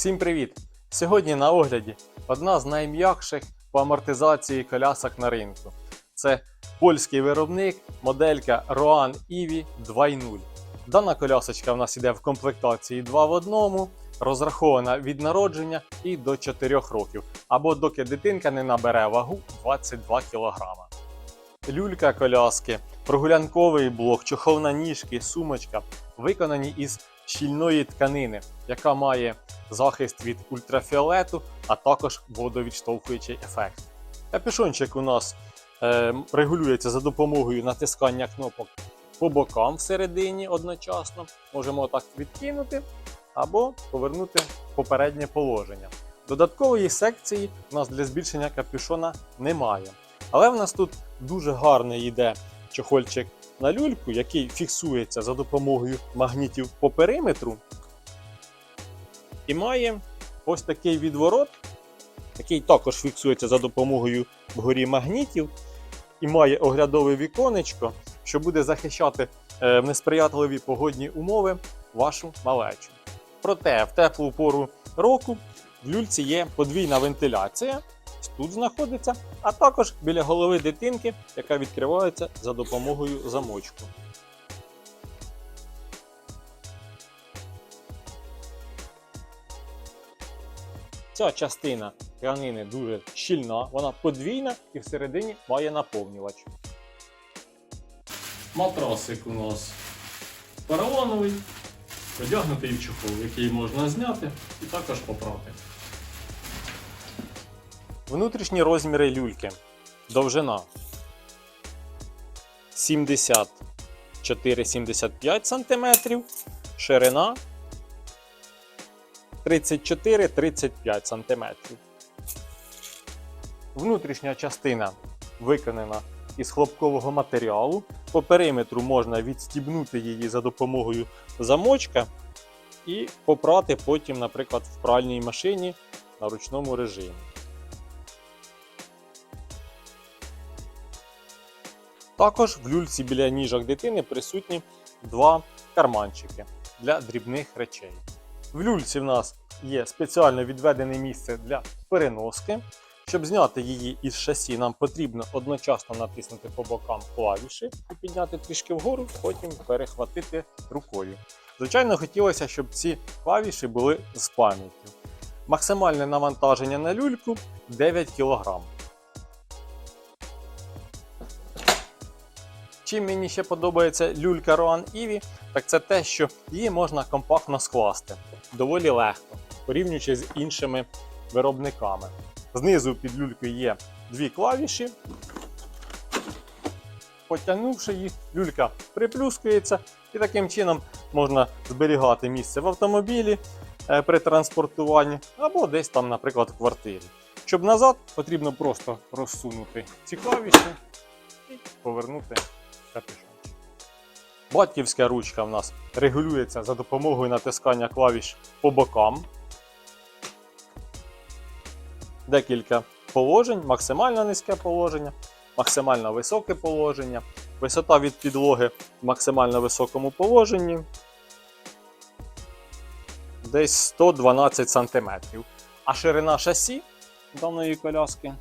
Всім привіт! Сьогодні на огляді одна з найм'якших по амортизації колясок на ринку. Це польський виробник, моделька Roan Evi 2.0. Дана колясочка в нас іде в комплектації 2 в 1, розрахована від народження і до 4 років, або доки дитинка не набере вагу 22 кг. Люлька коляски, прогулянковий блок, чохол на ніжки, сумочка виконані із щільної тканини, яка має захист від ультрафіолету, а також водовідштовхуючий ефект. Капюшончик у нас е, регулюється за допомогою натискання кнопок по бокам всередині одночасно. Можемо так відкинути або повернути в попереднє положення. Додаткової секції у нас для збільшення капюшона немає. Але в нас тут дуже гарний йде чохольчик на люльку, який фіксується за допомогою магнітів по периметру. І має ось такий відворот, який також фіксується за допомогою вгорі магнітів. І має оглядове віконечко, що буде захищати е, в несприятливі погодні умови вашу малечу. Проте в теплу пору року в люльці є подвійна вентиляція, тут знаходиться, а також біля голови дитинки, яка відкривається за допомогою замочку. Ця частина тканини дуже щільна, вона подвійна і всередині має наповнювач. Матрасик у нас поролоновий, одягнутий в чохол, який можна зняти і також попрати. Внутрішні розміри люльки. Довжина 74-75 см, ширина 34-35 см. Внутрішня частина виконана із хлопкового матеріалу. По периметру можна відстібнути її за допомогою замочка і попрати потім, наприклад, в пральній машині на ручному режимі. Також в люльці біля ніжок дитини присутні два карманчики для дрібних речей. В люльці в нас є спеціально відведене місце для переноски. Щоб зняти її із шасі, нам потрібно одночасно натиснути по бокам клавіші і підняти трішки вгору, потім перехватити рукою. Звичайно, хотілося, щоб ці клавіші були з пам'яттю. Максимальне навантаження на люльку 9 кг. Чим мені ще подобається люлька Roan Evi, так це те, що її можна компактно скласти доволі легко, порівнюючи з іншими виробниками. Знизу під люлькою є дві клавіші. Потягнувши їх, люлька приплюскується, і таким чином можна зберігати місце в автомобілі е, при транспортуванні або десь там, наприклад, в квартирі. Щоб назад, потрібно просто розсунути ці клавіші і повернути капюшончик. Батьківська ручка в нас регулюється за допомогою натискання клавіш по бокам. Декілька положень, максимально низьке положення, максимально високе положення, висота від підлоги в максимально високому положенні. Десь 112 см. А ширина шасі даної коляски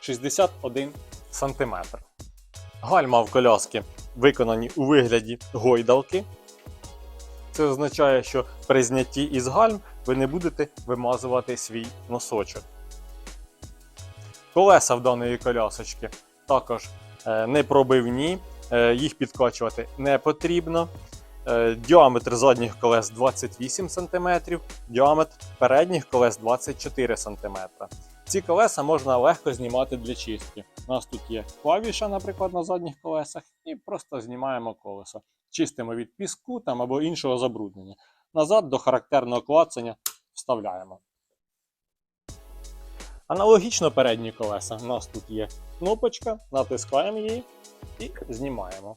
61 см. Гальма в коляски виконані у вигляді гойдалки. Це означає, що при знятті із гальм ви не будете вимазувати свій носочок. Колеса в даної колясочки також е, не пробивні, е, їх підкачувати не потрібно. Е, Діаметр задніх колес 28 см, діаметр передніх колес 24 см. Ці колеса можна легко знімати для чистки. У нас тут є клавіша, наприклад, на задніх колесах, і просто знімаємо колесо. Чистимо від піску там, або іншого забруднення. Назад до характерного клацання вставляємо. Аналогічно передні колеса. У нас тут є кнопочка, натискаємо її і знімаємо.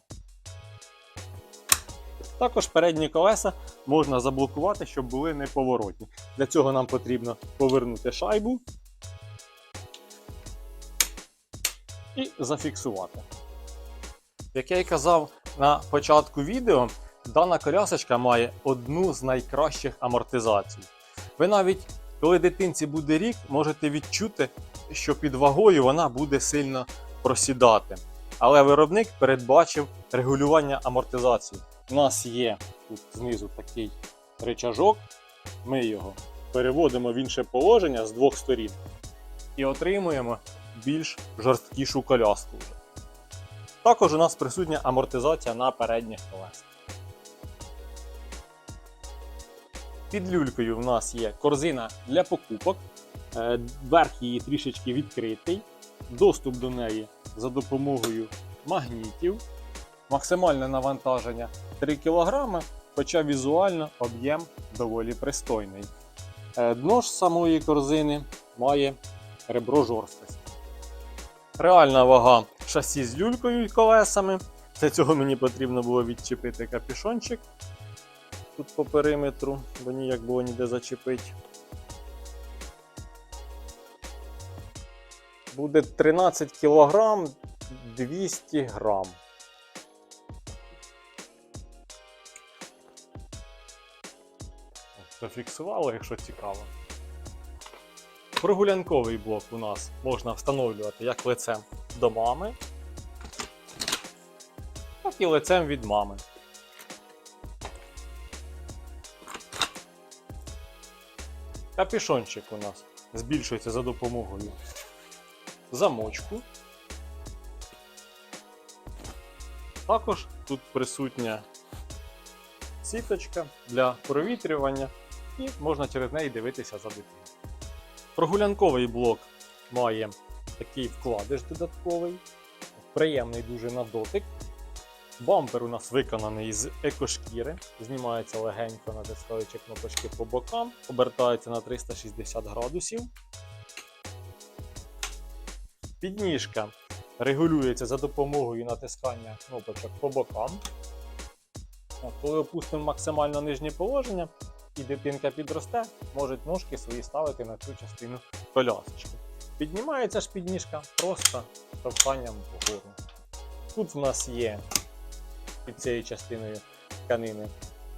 Також передні колеса можна заблокувати, щоб були неповоротні. Для цього нам потрібно повернути шайбу і зафіксувати. Як я і казав на початку відео, дана колясочка має одну з найкращих амортизацій. Ви навіть, коли дитинці буде рік, можете відчути, що під вагою вона буде сильно просідати. Але виробник передбачив регулювання амортизації. У нас є тут знизу такий речажок, ми його переводимо в інше положення з двох сторін і отримуємо більш жорсткішу коляску. Вже. Також у нас присутня амортизація на передніх колесах. Під люлькою в нас є корзина для покупок. Е, Верх її трішечки відкритий. Доступ до неї за допомогою магнітів. Максимальне навантаження 3 кг, хоча візуально об'єм доволі пристойний. Е, Дно ж самої корзини має ребро жорсткості. Реальна вага шасі з люлькою і колесами. Для цього мені потрібно було відчепити капюшончик тут по периметру, бо ніяк було ніде зачепити. Буде 13 кг 200 грам. Зафіксували, якщо цікаво. Прогулянковий блок у нас можна встановлювати як лицем до мами, так і лицем від мами. Капюшончик у нас збільшується за допомогою замочку. Також тут присутня сіточка для провітрювання і можна через неї дивитися за дитиною. Прогулянковий блок має такий вкладиш додатковий, приємний дуже на дотик. Бампер у нас виконаний з екошкіри, знімається легенько, натискаючи кнопочки по бокам, обертається на 360 градусів. Підніжка регулюється за допомогою натискання кнопочок по бокам. Коли опустимо максимально нижнє положення і дитинка підросте, можуть ножки свої ставити на цю частину колясочки. Піднімається ж підніжка просто штовханням вгору. Тут в нас є під цією частиною тканини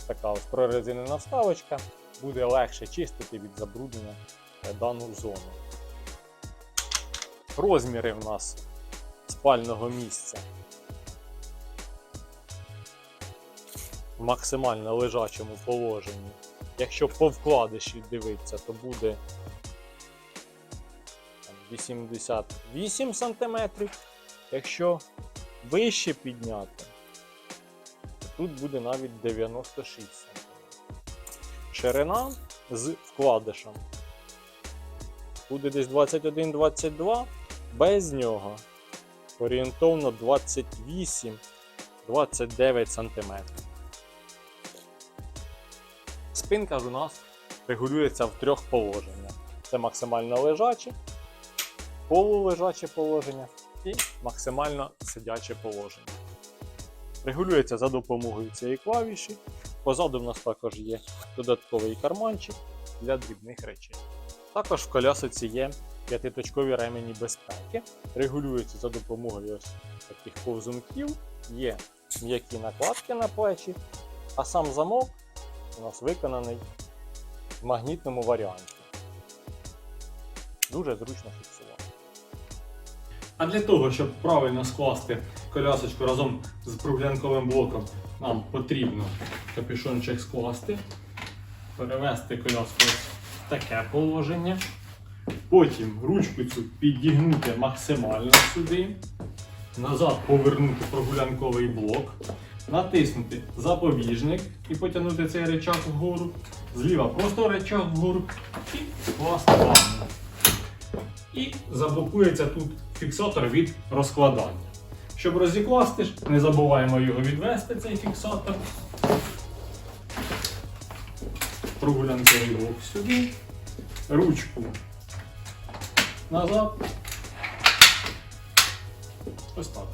така ось прорезинена вставочка, буде легше чистити від забруднення дану зону. Розміри в нас спального місця в максимально лежачому положенні. Якщо по вкладиші дивитися, то буде 88 см. Якщо вище підняти, то тут буде навіть 96 см. Ширина з вкладишем буде десь 21-22, без нього орієнтовно 28-29 см. Спинка ж у нас регулюється в трьох положеннях. Це максимально лежаче, полулежаче положення і максимально сидяче положення. Регулюється за допомогою цієї клавіші. Позаду в нас також є додатковий карманчик для дрібних речей. Також в колясоці є п'ятиточкові ремені безпеки. Регулюються за допомогою ось таких повзунків, є м'які накладки на плечі, а сам замок у нас виконаний в магнітному варіанті. Дуже зручно фіксувати. А для того, щоб правильно скласти колясочку разом з прогулянковим блоком, нам потрібно капюшончик скласти, перевести коляску в таке положення. Потім ручку цю підігнути максимально сюди, назад повернути прогулянковий блок, натиснути запобіжник і потягнути цей речах вгору. Зліва просто речах вгору і скласти ванну. І заблокується тут фіксатор від розкладання. Щоб розікласти, не забуваємо його відвести, цей фіксатор. Прогулянковий блок сюди, ручку назад. Ось так.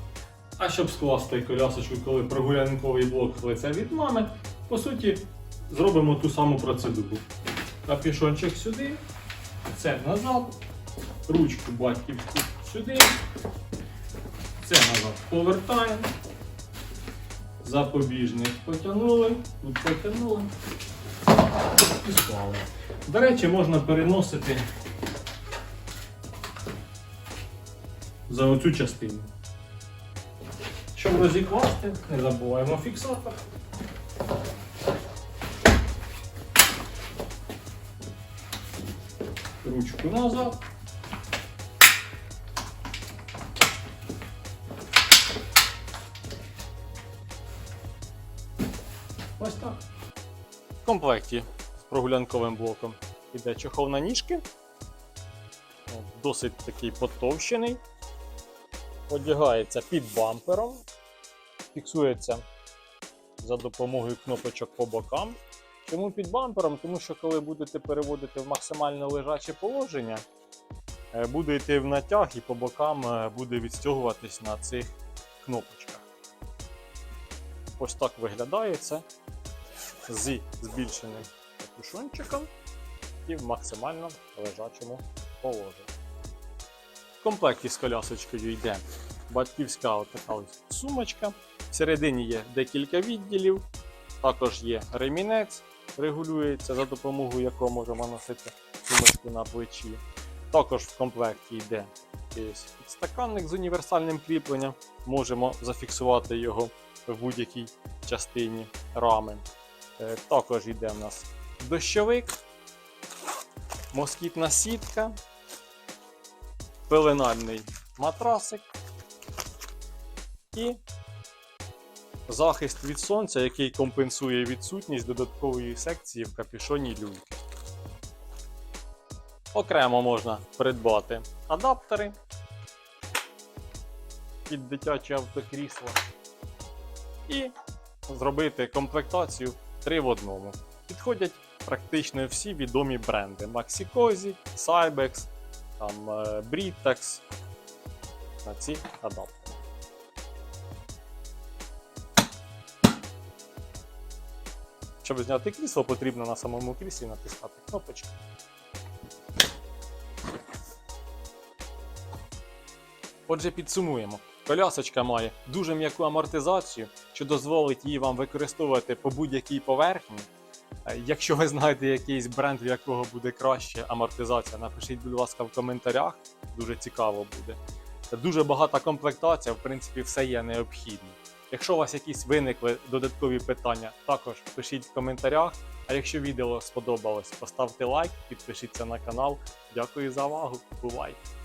А щоб скласти колясочку, коли прогулянковий блок лице від мами, по суті, зробимо ту саму процедуру. Капюшончик сюди, це назад, ручку батьківську сюди, це назад повертаємо, запобіжник потягнули, тут потягнули і склали. До речі, можна переносити за оцю частину. Щоб розікласти, не забуваємо фіксатор. Ручку назад. Ось так. В комплекті з прогулянковим блоком іде чохол на ніжки. Досить такий потовщений. Одягається під бампером. Фіксується за допомогою кнопочок по бокам. Чому під бампером? Тому що коли будете переводити в максимально лежаче положення, е, буде йти в натяг і по бокам е, буде відстягуватись на цих кнопочках. Ось так виглядає це зі збільшеним капюшончиком і в максимально лежачому положенні. В комплекті з колясочкою йде батьківська ось сумочка. Всередині є декілька відділів, також є ремінець, регулюється, за допомогою якого можемо носити сумочку на плечі. Також в комплекті йде якийсь підстаканник з універсальним кріпленням. Можемо зафіксувати його в будь-якій частині рами. Е, Також йде в нас дощовик, москітна сітка, пеленальний матрасик і захист від сонця, який компенсує відсутність додаткової секції в капюшоні люльки. Окремо можна придбати адаптери під дитяче автокрісло і зробити комплектацію 3 в одному. Підходять практично всі відомі бренди: Maxi Cosi, Cybex, там, е, Britex на ці адаптери. Щоб зняти крісло, потрібно на самому кріслі натискати кнопочку. Отже, підсумуємо. Колясочка має дуже м'яку амортизацію, що дозволить її вам використовувати по будь-якій поверхні. Е, Якщо ви знаєте якийсь бренд, в якого буде краще амортизація, напишіть, будь ласка, в коментарях. Дуже цікаво буде. Дуже багата комплектація, в принципі, все є необхідне. Якщо у вас якісь виникли додаткові питання, також пишіть в коментарях. А якщо відео сподобалось, поставте лайк, підпишіться на канал. Дякую за увагу. Бувайте!